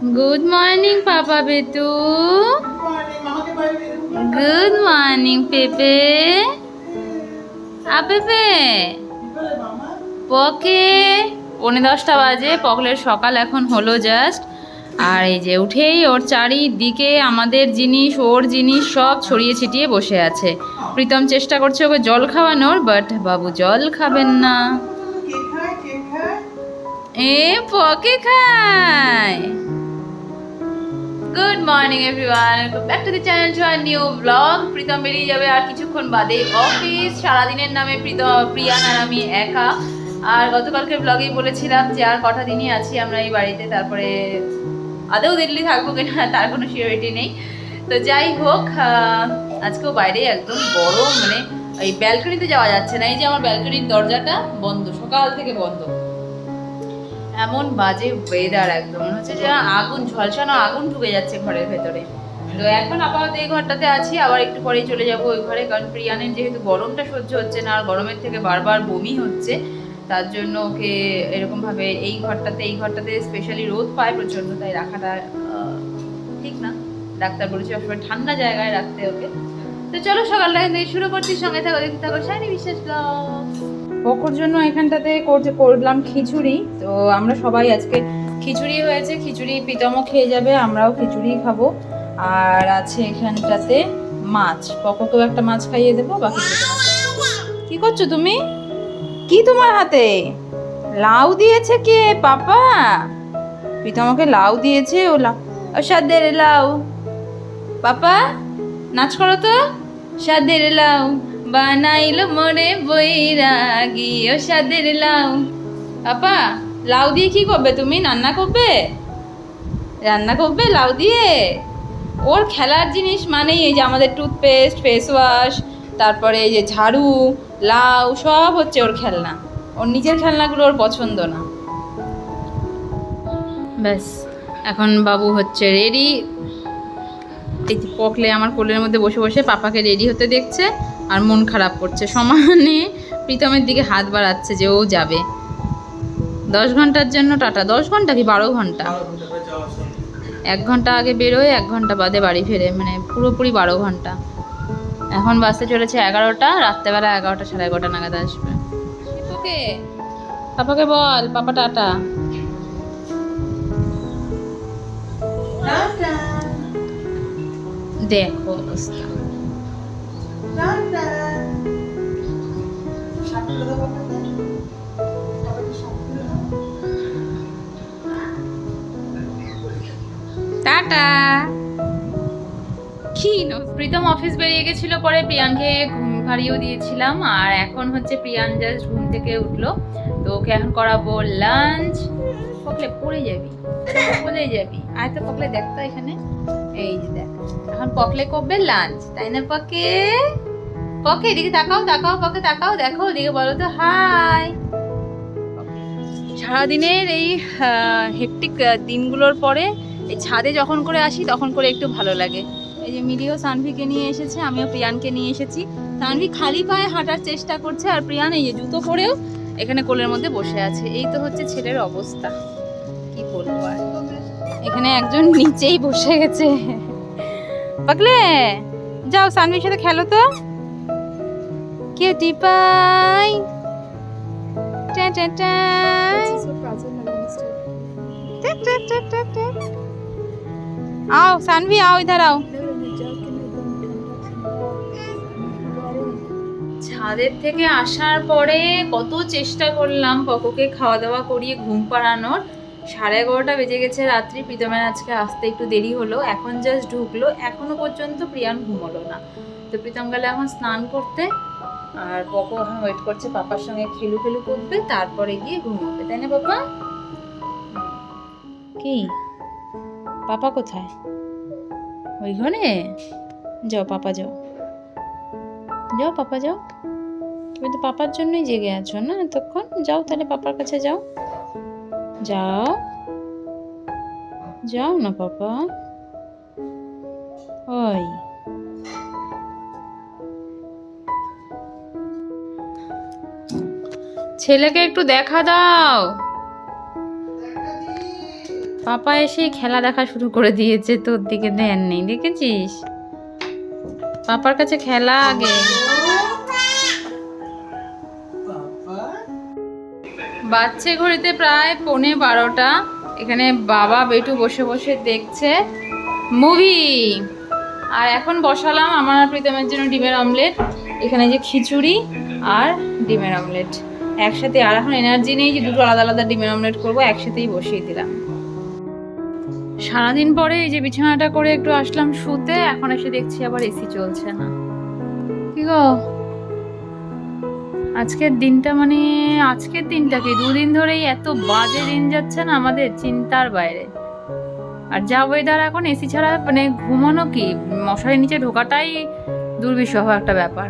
Good morning পাপা বেতু good morning পেপে আপেপে পকে পৌনে দশটা বাজে। পকলের সকাল এখন হলো জাস্ট আর এই যে উঠেই ওর চারিদিকে আমাদের জিনিস ওর জিনিস সব ছড়িয়ে ছিটিয়ে বসে আছে। প্রীতম চেষ্টা করছে ওকে জল খাওয়ানোর বাট বাবু জল খাবেন না। এ পকে খায়। Good morning everyone welcome back to the channel to our new vlog Pritam বেরিয়ে যাবে আর কিছুক্ষণ বাদে অফিস সারাদিনের নামে প্রীতম প্রিয়ান আর আমি একা। আর গতকালকে ব্লগেই বলেছিলাম যে আর কটা দিনই আছি আমরা এই বাড়িতে। তারপরে আদৌ দিল্লি থাকব কিনা তার কোনো সিওরিটি নেই। তো যাই হোক আজকেও বাইরে একদম গরম মানে এই ব্যালকনিতে যাওয়া যাচ্ছে না। এই যে আমার ব্যালকনির দরজাটা বন্ধ, সকাল থেকে বন্ধ। এমন বাজে ওয়েদার একদম। মনে হচ্ছে যে আগুন, ঝলসানো আগুন ঢুকে যাচ্ছে ঘরের ভেতরে। তো এখন আপাতত এই ঘরটাতে আছি, আবার একটু পরেই চলে যাব ওই ঘরে, কারণ প্রিয়ানের যেহেতু গরমটা সহ্য হচ্ছে না, আর গরমের থেকে বারবার বমি হচ্ছে, তার জন্য ওকে এরকমভাবে এই ঘরটাতে এই ঘরটাতে স্পেশালি রোদ পায় প্রচণ্ড, তাই রাখাটা ঠিক না। ডাক্তার বলেছে সবসময় ঠান্ডা জায়গায় রাখতে ওকে। তো চলো সকালটা থেকে শুরু করছি, সঙ্গে থাকো, দেখতে থাকো শাইনি বিশ্বাস পকোর জন্য এখানটাতে করলাম খিচুড়ি। তো আমরা সবাই আজকে খিচুড়ি হয়েছে, খিচুড়ি পিতামও খেয়ে যাবে, আমরাও খিচুড়ি খাব। আর আছে এখানটাতে মাছ পকোকেও একটা মাছ খাইয়ে দেবো, বাকি কি করছ তুমি? কি তোমার হাতে? লাউ দিয়েছে কে, পাপা? পিতামকে লাউ দিয়েছে ও লাউ সাদের লাউ। পাপা, নাচ করো তো। সাদের লাউ। বানাইলো মরে বৈরাগী ও সাদের লাউ। পাপা লাউ দিয়ে কি করবে তুমি? রান্না করবে? রান্না করবে লাউ দিয়ে? ওর খেলার জিনিস মানেই এই যে আমাদের টুথপেস্ট ফেস ওয়াশ তারপরে এই যে ঝাড়ু, লাউ, সব হচ্ছে ওর খেলনা। ওর নিজের খেলনাগুলো ওর পছন্দ না। ব্যাস, এখন বাবু হচ্ছে রেডি এই পকলে আমার কোলের মধ্যে বসে বসে পাপাকে রেডি হতে দেখছে। আর মন খারাপ করছে। সমানে প্রীতমের দিকে হাত বাড়াচ্ছে যে ও যাবে। দশ ঘণ্টার জন্য টাটা। দশ ঘণ্টা কি? বারো ঘণ্টা। এক ঘণ্টা আগে বেরোয় এক ঘণ্টা বাদে বাড়ি ফেরে। মানে পুরোপুরি বারো ঘণ্টা। এখন বাসে চলেছে এগারোটা রাত্রেবেলা এগারোটা সাড়ে এগারোটা নাগাদ আসবে। ওকে পাপাকে বল পাপা টাটা। দেখো অবস্থা। টাটা কি নো, প্রীতম অফিস বেরিয়ে গেছিল পরে প্রিয়ানকে ঘুম পাড়িয়েও দিয়েছিলাম, আর এখন হচ্ছে প্রিয়ান জাস্ট ঘুম থেকে উঠল। তো ওকে এখন করাবো লাঞ্চ পকলে পড়ে যাবি পড়ে যাবি। আর তো পকলে দেখ তো এখানে। এই যে দেখ, এখন পকলে করবে লাঞ্চ তাই না পকে? পকে, এদিকে তাকাও তাকাও, পকে, তাকাও, দেখো, ওদিকে বলো তো হাই সারাদিনের এই হেকটিক দিনগুলোর পরে এই ছাদে যখন করে আসি তখন করে একটু ভালো লাগে। এই যে মিলিও সানভিকে নিয়ে এসেছে আমিও প্রিয়ানকে নিয়ে এসেছি। সানভি খালি পায়ে হাঁটার চেষ্টা করছে আর প্রিয়ান এই যে জুতো পরেও এখানে কোলের মধ্যে বসে আছে। এই তো হচ্ছে ছেলের অবস্থা। কি বলব আর? এখানে একজন নিচেই বসে গেছে। পাগলে যাও সানভির সাথে খেলো তো। কে টিপাই? টা টা টা টা টা টা টা आओ सानवी आओ इधर आओ ছাদের থেকে আসার পরে কত চেষ্টা করলাম পকোকে খাওয়া দাওয়া করিয়ে ঘুম পাড়ানোর সাড়ে এগারোটা বেজে গেছে রাত্রি প্রীতমের আজকে আসতে একটু দেরি হলো এখন জাস্ট ঢুকলো এখনো পর্যন্ত প্রিয়ান ঘুমোলো না তো প্রীতম গেলে এখন স্নান করতে আর পকো এখন ওয়েট করছে পাপার সঙ্গে খেলু খেলু করবে তারপরে গিয়ে ঘুমোবে তাই না পাপা কি পাপা কোথায়? ওই ঘরে যাও পাপা যাও। যাও পাপা যাও। তুমি তো পাপার জন্যই জেগে আছো না? এতক্ষণ? যাও তাহলে পাপার কাছে যাও। যাও। যাও না পাপা। ওই। ছেলেকে একটু দেখা দাও। পাপা এসে খেলা দেখা শুরু করে দিয়েছে, তোর দিকে ধ্যান নেই, দেখেছিস? পাপার কাছে খেলা আগে। বাচ্চা ঘড়িতে প্রায় পৌনে বারোটা। এখানে বাবা বেটু বসে বসে দেখছে মুভি। আর এখন বসালাম আমার প্রীতমের জন্য ডিমের অমলেট। এখানে যে খিচুড়ি আর ডিমের অমলেট। একসাথে আর এখন এনার্জি নেই যে দুটো আলাদা আলাদা ডিমের অমলেট করব, একসাথেই বসিয়ে দিলাম। সারাদিন পরে এই যে বিছানাটা করে একটু আসলাম শুতে, এখন এসে দেখছি আবার এসি চলছে না। কি গো? আজকের দিনটা মানে আজকের দিনটা কি? দুদিন ধরেই এত বাজে দিন যাচ্ছে না আমাদের চিন্তার বাইরে। আর যা ওয়েদার এখন, এসি ছাড়া মানে ঘুমানো কি? মশারির নিচে ঢোকাটাই দুর্বিষহ একটা ব্যাপার।